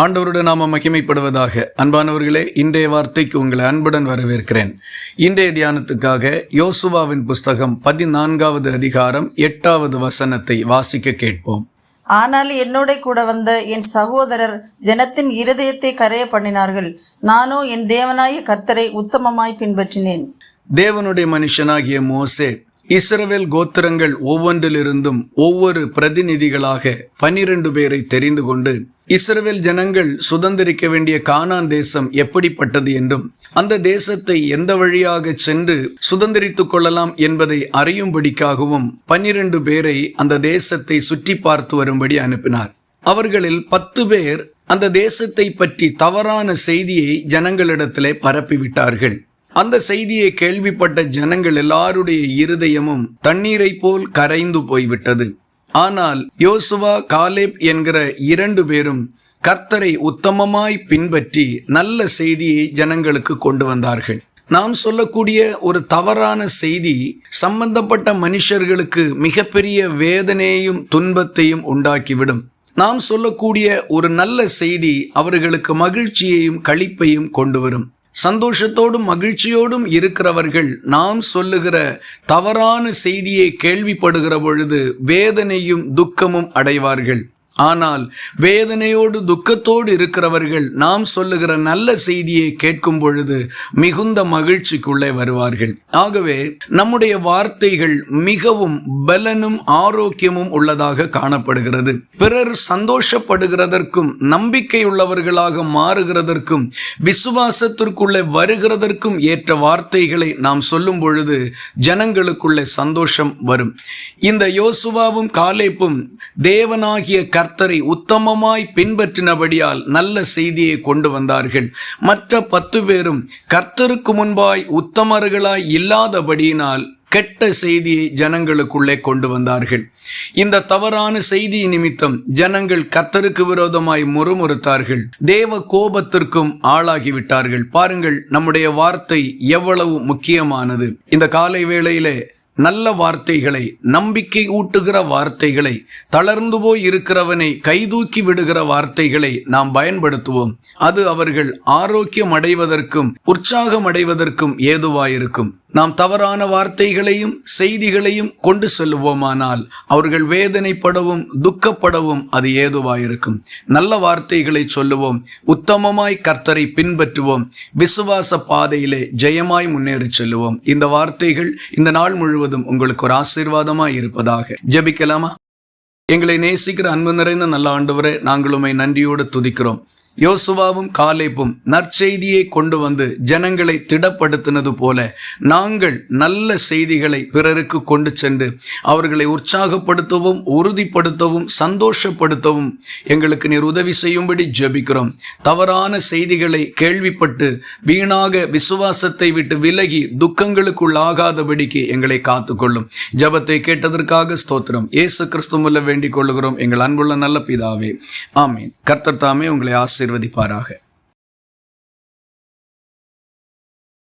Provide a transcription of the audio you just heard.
ஆண்டவருடைய நாம மகிமைப்படுவதாக. அன்பானவர்களே இன்றைய வார்த்தைக்கு உங்களை அன்புடன் வரவேற்கிறேன். இன்றைய தியானத்துக்காக யோசுவாவின் புஸ்தகம் பதினான்காவது அதிகாரம் எட்டாவது வசனத்தை வாசிக்க கேட்போம். ஆனால் என்னோட கூட வந்த என் சகோதரர் ஜனத்தின் இருதயத்தை கரைய பண்ணினார்கள். நானோ என் தேவனாய கர்த்தரை உத்தமமாய் பின்பற்றினேன். தேவனுடைய மனுஷனாகிய மோசே இஸ்ரவேல் கோத்திரங்கள் ஒவ்வொன்றிலிருந்தும் ஒவ்வொரு பிரதிநிதிகளாக பனிரெண்டு பேரை தெரிந்து கொண்டு இஸ்ரவேல் ஜனங்கள் சுதந்திரிக்க வேண்டிய கானான் தேசம் எப்படிப்பட்டது என்றும் அந்த தேசத்தை எந்த வழியாக சென்று சுதந்திரித்துக் கொள்ளலாம் என்பதை அறியும்படிக்காகவும் பன்னிரண்டு பேரை அந்த தேசத்தை சுற்றி பார்த்து வரும்படி அனுப்பினார். அவர்களில் பத்து பேர் அந்த தேசத்தை பற்றி தவறான செய்தியை ஜனங்களிடத்திலே பரப்பிவிட்டார்கள். அந்த செய்தியை கேள்விப்பட்ட ஜனங்கள் எல்லாருடைய இருதயமும் தண்ணீரை போல் கரைந்து போய்விட்டது. ஆனால் யோசுவா காலேப் என்கிற இரண்டு பேரும் கர்த்தரை உத்தமமாய் பின்பற்றி நல்ல செய்தியை ஜனங்களுக்கு கொண்டு வந்தார்கள். நாம் சொல்லக்கூடிய ஒரு தவறான செய்தி சம்பந்தப்பட்ட மனுஷர்களுக்கு மிகப்பெரிய வேதனையும் துன்பத்தையும் உண்டாக்கிவிடும். நாம் சொல்லக்கூடிய ஒரு நல்ல செய்தி அவர்களுக்கு மகிழ்ச்சியையும் களிப்பையும் கொண்டு வரும். சந்தோஷத்தோடும் மகிழ்ச்சியோடும் இருக்கிறவர்கள் நாம் சொல்லுகிற தவறான செய்தியை கேள்விப்படுகிற பொழுது வேதனையும் துக்கமும் அடைவார்கள். ஆனால் வேதனையோடு துக்கத்தோடு இருக்கிறவர்கள் நாம் சொல்லுகிற நல்ல செய்தியை கேட்கும் பொழுது மிகுந்த மகிழ்ச்சிக்குள்ளே வருவார்கள். ஆகவே நம்முடைய வார்த்தைகள் மிகவும் பலனும் ஆரோக்கியமும் உள்ளதாக காணப்படுகிறது. பிறர் சந்தோஷப்படுகிறதற்கும் நம்பிக்கை உள்ளவர்களாக மாறுகிறதற்கும் விசுவாசத்திற்குள்ளே வருகிறதற்கும் ஏற்ற வார்த்தைகளை நாம் சொல்லும் பொழுது ஜனங்களுக்குள்ளே சந்தோஷம் வரும். இந்த யோசுவாவும் காலேப்பும் தேவனாகிய கர்த்தரை உத்தமமாய் பின்பற்றினபடியால் நல்ல செய்தியை கொண்டு வந்தார்கள். மற்ற பத்து பேரும் கர்த்தருக்கு முன்பாய் உத்தமர்களாய் இல்லாதபடியினால் கெட்ட செய்தியை ஜனங்களுக்குள்ளே கொண்டு வந்தார்கள். இந்த தவறான செய்தி நிமித்தம் ஜனங்கள் கர்த்தருக்கு விரோதமாய் முறுமுறுத்தார்கள். தேவ கோபத்திற்கும் ஆளாகிவிட்டார்கள். பாருங்கள் நம்முடைய வார்த்தை எவ்வளவு முக்கியமானது. இந்த காலை வேளையிலே நல்ல வார்த்தைகளை நம்பிக்கை ஊட்டுகிற வார்த்தைகளை தளர்ந்து போய் இருக்கிறவனை கைதூக்கி விடுகிற வார்த்தைகளை நாம் பயன்படுத்துவோம். அது அவர்கள் ஆரோக்கியம் அடைவதற்கும் உற்சாகம் அடைவதற்கும் ஏதுவாயிருக்கும். நாம் தவறான வார்த்தைகளையும் செய்திகளையும் கொண்டு செல்லுவோமானால் அவர்கள் வேதனைப்படவும் துக்கப்படவும் அது ஏதுவாயிருக்கும். நல்ல வார்த்தைகளை சொல்லுவோம். உத்தமமாய் கர்த்தரை பின்பற்றுவோம். விசுவாச பாதையிலே ஜெயமாய் முன்னேறி செல்லுவோம். இந்த வார்த்தைகள் இந்த நாள் முழுவதும் உங்களுக்கு ஒரு ஆசீர்வாதமாய் இருப்பதாக. ஜெபிக்கலாமா? எங்களை நேசிக்கிற அன்பு நிறைந்த நல்ல ஆண்டவரே நாங்கள் நன்றியோடு துதிக்கிறோம். யோசுவாவும் காலேப்பும் நற்செய்தியை கொண்டு வந்து ஜனங்களை திடப்படுத்தினது போல நாங்கள் நல்ல செய்திகளை பிறருக்கு கொண்டு சென்று அவர்களை உற்சாகப்படுத்தவும் உறுதிப்படுத்தவும் சந்தோஷப்படுத்தவும் எங்களுக்கு நீர் உதவி செய்யும்படி ஜெபிக்கிறோம். தவறான செய்திகளை கேள்விப்பட்டு வீணாக விசுவாசத்தை விட்டு விலகி துக்கங்களுக்குள்ளாகாதபடிக்கு எங்களை காத்துக்கொள்ளும். ஜபத்தை கேட்டதற்காக ஸ்தோத்திரம். இயேசு கிறிஸ்துமுல்ல வேண்டிக் கொள்ளுகிறோம். எங்கள் அன்புள்ள நல்ல பிதாவே. ஆமீன். கர்த்தர் தாமே உங்களை ஆசிர்வதிப்பாராக.